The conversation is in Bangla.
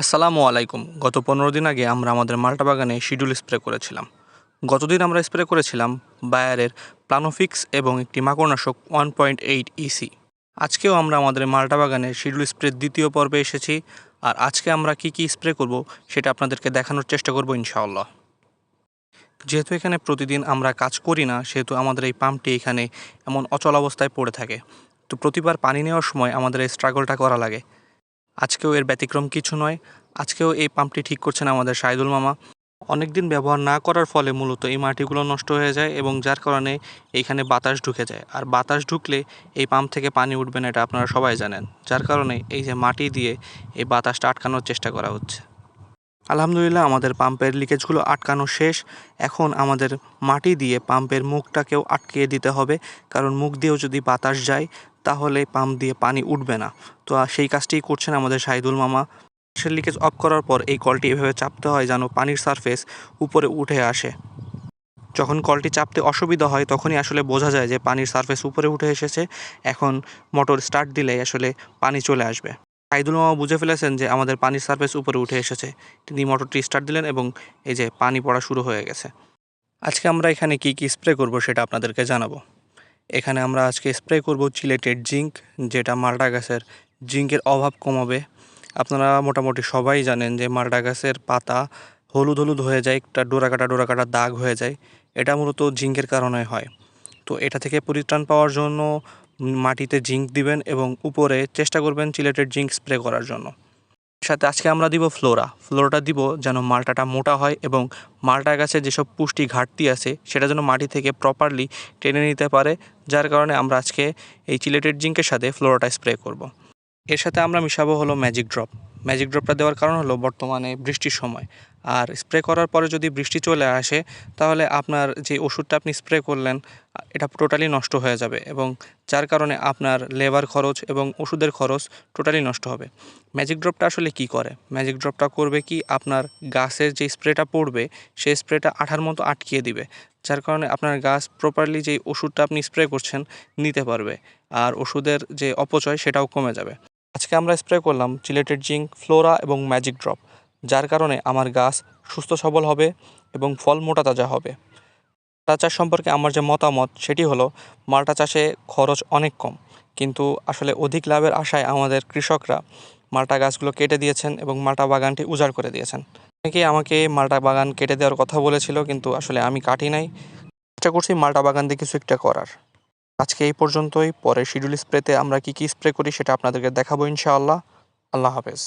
আসসালামু আলাইকুম। গত পনেরো দিন আগে আমরা আমাদের মাল্টা বাগানে শিডিউল স্প্রে করেছিলাম। গতদিন আমরা স্প্রে করেছিলাম বায়ারের প্লানোফিক্স এবং একটি মাকড়নাশক ওয়ান পয়েন্ট এইট ইসি আজকেও আমরা আমাদের মাল্টা বাগানের শিডিউল স্প্রের দ্বিতীয় পর্বে এসেছি আর আজকে আমরা কি কি স্প্রে করব সেটা আপনাদেরকে দেখানোর চেষ্টা করব ইনশাআল্লাহ। যেহেতু এখানে প্রতিদিন আমরা কাজ করি না, সেহেতু আমাদের এই পাম্পটি এখানে এমন অচল অবস্থায় পড়ে থাকে। তো প্রতিবার পানি নেওয়ার সময় আমাদের এই স্ট্রাগলটা করা লাগে। আজকেও এর ব্যতিক্রম কিছু নয়। আজকেও এই পাম্পটি ঠিক করছেন আমাদের সাইদুল মামা। অনেক দিন ব্যবহার না করার ফলে মূলত এই মাটিগুলো নষ্ট হয়ে যায় এবং যার কারণে এইখানে বাতাস ঢুকে যায়। আর বাতাস ঢুকলে এই পাম্প থেকে পানি উঠবে না, এটা আপনারা সবাই জানেন। যার কারণে এই যে মাটি দিয়ে এই বাতাসটা আটকানোর চেষ্টা করা হচ্ছে। আলহামদুলিল্লাহ, আমাদের পাম্পের লিকেজগুলো আটকানো শেষ। এখন আমাদের মাটি দিয়ে পাম্পের মুখটাকেও আটকিয়ে দিতে হবে, কারণ মুখ দিয়েও যদি বাতাস যায়, তাহলে পাম্প দিয়ে পানি উঠবে না। তো সেই কাজটিই করছেন আমাদের শাহিদুল মামা। সে লিকেজ অফ করার পর এই কলটি এভাবে চাপতে হয় যেন পানির সারফেস উপরে উঠে আসে। যখন কলটি চাপতে অসুবিধা হয়, তখনই আসলে বোঝা যায় যে পানির সারফেস উপরে উঠে এসেছে। এখন মোটর স্টার্ট দিলেই আসলে পানি চলে আসবে। সাইদুল মামা বুঝে ফেলেছেন যে আমাদের পানির সার্ফেস উপরে উঠে এসেছে। তিনি মোটরটি স্টার্ট দিলেন এবং এই যে পানি পড়া শুরু হয়ে গেছে। আজকে আমরা এখানে কি কি স্প্রে করব সেটা আপনাদেরকে জানাব। এখানে আমরা আজকে স্প্রে করব চিলেটেড জিঙ্ক যেটা মাল্টা গাছের জিঙ্কের অভাব কমাবে। আপনারা মোটামুটি সবাই জানেন যে মাল্টা গাছের পাতা হলুদ হলুদ হয়ে যায়, একটা ডোরা কাটা ডোরা কাটা দাগ হয়ে যায়। এটা মূলত জিঙ্কের কারণে হয়। তো এটা থেকে পরিত্রাণ পাওয়ার জন্য মাটিতে জিঙ্ক দিবেন এবং উপরে চেষ্টা করবেন চিলেটেড জিঙ্ক স্প্রে করার জন্য সাথে আজকে আমরা দিব ফ্লোরা ফ্লোরাটা দিব যেন মালটাটা মোটা হয় এবং মালটা গাছে যেসব পুষ্টি ঘাটতি আছে, সেটা যেন মাটি থেকে প্রপারলি টেনে নিতে পারে, যার কারণে আমরা আজকে এই চিলেটেড জিঙ্কের সাথে ফ্লোরাটা স্প্রে করব। এর সাথে আমরা মিশাবো হলো ম্যাজিক ড্রপ ম্যাজিক ড্রপটা দেওয়ার কারণ হলো বর্তমানে বৃষ্টির সময়। আর স্প্রে করার পরে যদি বৃষ্টি চলে আসে, তাহলে আপনার যে ওষুধটা আপনি স্প্রে করলেন, এটা টোটালি নষ্ট হয়ে যাবে এবং যার কারণে আপনার লেবার খরচ এবং ওষুধের খরচ টোটালি নষ্ট হবে। ম্যাজিক ড্রপটা আসলে কি করে? ম্যাজিক ড্রপটা করবে কি? আপনার গাছের যে স্প্রেটা পড়বে, সেই স্প্রেটা আঠার মতো আটকিয়ে দিবে, যার কারণে আপনার গাছ প্রপারলি যেই ওষুধটা আপনি স্প্রে করছেন, নিতে পারবে। আর ওষুধের যে অপচয়, সেটাও কমে যাবে। আজকে আমরা স্প্রে করলাম চিলেটেড জিঙ্ক ফ্লোরা এবং ম্যাজিক ড্রপ যার কারণে আমার গাছ সুস্থ সবল হবে এবং ফল মোটা তাজা হবে। মাল্টা চাষ সম্পর্কে আমার যে মতামত, সেটি হলো মাল্টা চাষে খরচ অনেক কম, কিন্তু আসলে অধিক লাভের আশায় আমাদের কৃষকরা মাল্টা গাছগুলো কেটে দিয়েছেন এবং মাল্টা বাগানটি উজাড় করে দিয়েছেন। অনেকেই আমাকে মাল্টা বাগান কেটে দেওয়ার কথা বলেছিল, কিন্তু আসলে আমি কাটি নাই। চেষ্টা করছি মাল্টা বাগান দিয়ে কিছু একটা করার। আজকে এই পর্যন্তই। পরে শিডিউল স্প্রেতে আমরা কি কি স্প্রে করি সেটা আপনাদেরকে দেখাবো ইনশাআল্লাহ। আল্লাহ হাফেজ।